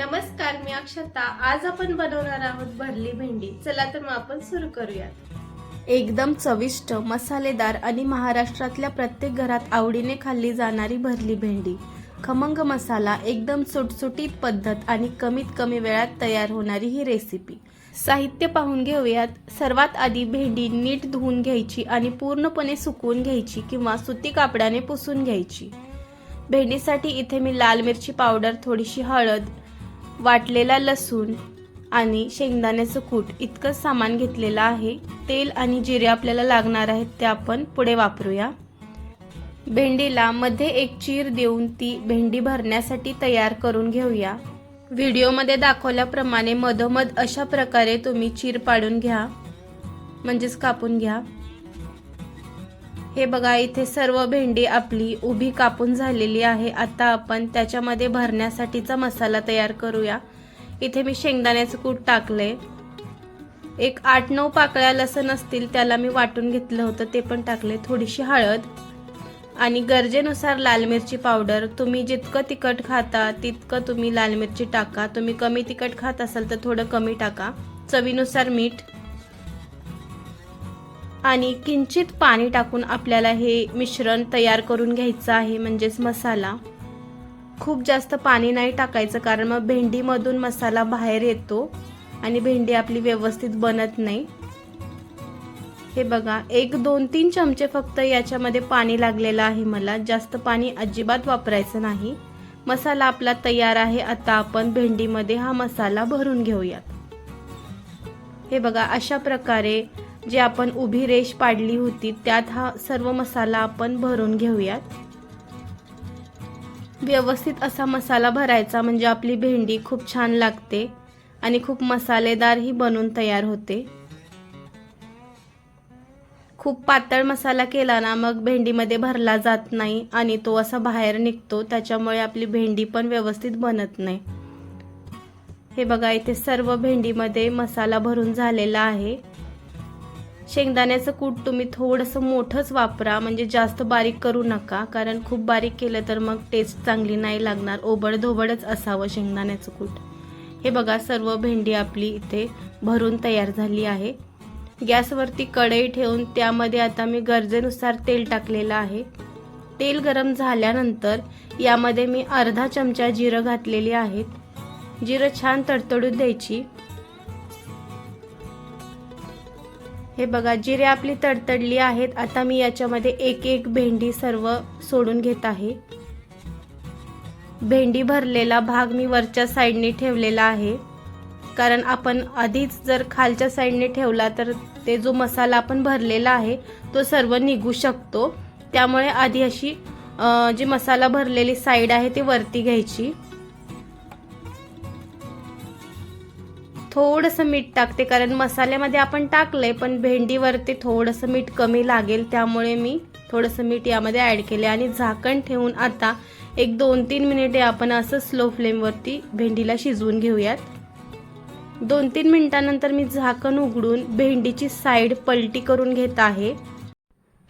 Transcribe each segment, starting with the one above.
नमस्कार मी अक्षता. आज आपण बनवणार आहोत भरली भेंडी. चला तर मग आपण सुरू करूयात. एकदम चविष्ट मसालेदार आणि महाराष्ट्रातल्या प्रत्येक घरात आवडीने खाल्ली जाणारी भरली भेंडी. खमंग मसाला एकदम सुटसुटीत पद्धत आणि कमीत कमी वेळात तयार होणारी ही रेसिपी साहित्य पाहून घेऊयात. सर्वात आधी भेंडी नीट धुवून घ्यायची आणि पूर्णपणे सुकवून घ्यायची किंवा सुती कापडाने पुसून घ्यायची. भेंडीसाठी इथे मी लाल मिरची पावडर थोडीशी हळद वाटलेला लसूण आणि शेंगदाण्याचं कूट इतकंच सामान घेतलेलं आहे. तेल आणि जिरे आपल्याला लागणार आहेत ते आपण पुढे वापरूया. भेंडीला मध्ये एक चीर देऊन ती भेंडी भरण्यासाठी तयार करून घेऊया. व्हिडिओमध्ये दाखवल्याप्रमाणे मधोमध अशा प्रकारे तुम्ही चीर पाडून घ्या. म्हणजेच कापून घ्या. हे बघा इथे सर्व भेंडी आपली उभी कापून झालेली आहे. आता आपण त्याच्यामध्ये भरण्यासाठीचा मसाला तयार करूया. इथे मी शेंगदाण्याचं कूट टाकले. एक आठ नऊ पाकळ्या लसण असतील त्याला मी वाटून घेतलं होतं ते पण टाकले. थोडीशी हळद आणि गरजेनुसार लाल मिरची पावडर. तुम्ही जितकं तिखट खाता तितकं तुम्ही लाल मिरची टाका. तुम्ही कमी तिखट खात असाल तर थोडं कमी टाका. चवीनुसार मीठ. आणि किंचित पाणी टाकून आपल्याला हे मिश्रण तयार करून घ्यायचं आहे म्हणजेच मसाला. खूप जास्त पाणी नाही टाकायचं कारण मग भेंडीमधून मसाला बाहेर येतो आणि भेंडी आपली व्यवस्थित बनत नाही. हे बघा एक दोन तीन चमचे फक्त याच्यामध्ये पाणी लागलेलं आहे मला. जास्त पाणी अजिबात वापरायचं नाही. मसाला आपला तयार आहे. आता आपण भेंडीमध्ये हा मसाला भरून घेऊयात. हे बघा अशा प्रकारे जी आपण उभी रेष पाडली होती त्यात हा सर्व मसाला आपण भरून घेऊयात. व्यवस्थित असा मसाला भरायचा म्हणजे आपली भेंडी खूप छान लागते आणि खूप मसालेदारही बनून तयार होते. खूप पातळ मसाला केला ना मग भेंडीमध्ये भरला जात नाही आणि तो असा बाहेर निघतो त्याच्यामुळे आपली भेंडी पण व्यवस्थित बनत नाही. हे बघा इथे सर्व भेंडीमध्ये मसाला भरून झालेला आहे. शेंगदाण्याचं कूट तुम्ही थोडंसं मोठंच वापरा म्हणजे जास्त बारीक करू नका. कारण खूप बारीक केलं तर मग टेस्ट चांगली नाही लागणार. ओबडधोबडच असावं शेंगदाण्याचं कूट. हे बघा सर्व भेंडी आपली इथे भरून तयार झाली आहे. गॅसवरती कढई ठेवून त्यामध्ये आता मी गरजेनुसार तेल टाकलेलं आहे. तेल गरम झाल्यानंतर यामध्ये मी अर्धा चमचा जिरं घातलेली आहेत. जिरं छान तडतडून द्यायची. हे बघा जिरे आपली तडतडली आहेत. आता मी याच्यामध्ये एक एक भेंडी सर्व सोडून घेत आहे. भेंडी भरलेला भाग मी वरच्या साईडने ठेवलेला आहे. कारण आपण आधीच जर खालच्या साईडने ठेवला तर ते जो मसाला आपण भरलेला आहे तो सर्व निघू शकतो. त्यामुळे आधी अशी जी मसाला भरलेली साईड आहे ती वरती घ्यायची. थोडंसं मीठ टाकते कारण मसाल्यामध्ये आपण टाकलंय पण भेंडीवरती थोडंसं मीठ कमी लागेल त्यामुळे मी थोडंसं मीठ यामध्ये ॲड केले आणि झाकण ठेवून आता एक दोन तीन मिनिटे आपण असं स्लो फ्लेमवरती भेंडीला शिजवून घेऊयात. दोन तीन मिनिटानंतर मी झाकण उघडून भेंडीची साईड पलटी करून घेत आहे.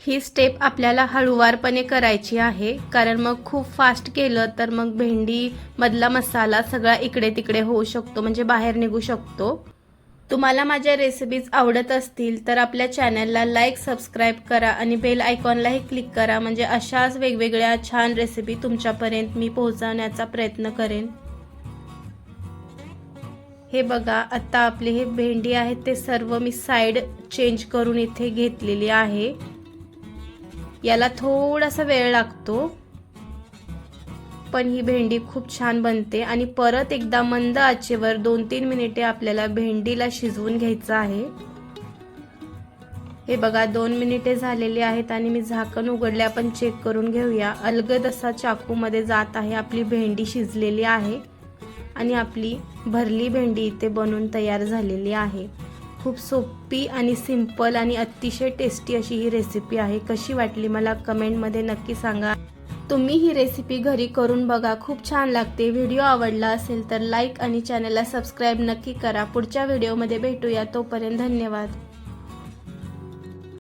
ही स्टेप आपल्याला हळुवारपणे करायची आहे. कारण मग खूप फास्ट केलं तर मग भेंडी मधला मसाला सगळा इकडे तिकडे होऊ शकतो म्हणजे बाहेर निघू शकतो. तुम्हाला माझ्या रेसिपीज आवडत असतील तर आपल्या चॅनलला लाईक सबस्क्राईब करा आणि बेल आयकॉनलाही क्लिक करा म्हणजे अशाच वेगवेगळ्या छान रेसिपी तुमच्यापर्यंत मी पोहोचवण्याचा प्रयत्न करेन. हे बघा आता आपली हे भेंडी आहेत ते सर्व मी साईड चेंज करून इथे घेतलेली आहे. याला थोडासा वेळ लागतो. पण ही भेंडी खूप छान बनते आणि परत एकदा मंद आचेवर दोन तीन मिनिटे आपल्याला भेंडीला शिजवून घ्यायचं आहे. हे बघा दोन मिनिटे झालेली आहेत आणि मी झाकण उघडले. आपण चेक करून घेऊया. अलगद असा चाकूमध्ये जात आहे आपली भेंडी शिजलेली आहे आणि आपली भरली भेंडी इथे बनून तयार झालेली आहे. खूप सोपी आणि सिंपल आणि अतिशय टेस्टी अशी ही रेसिपी आहे. कशी वाटली मला कमेंटमध्ये नक्की सांगा. तुम्ही ही रेसिपी घरी करून बघा. खूप छान लागते. व्हिडिओ आवडला असेल तर लाईक आणि चॅनलला सबस्क्राईब नक्की करा. पुढच्या व्हिडिओमध्ये भेटूया. तोपर्यंत धन्यवाद.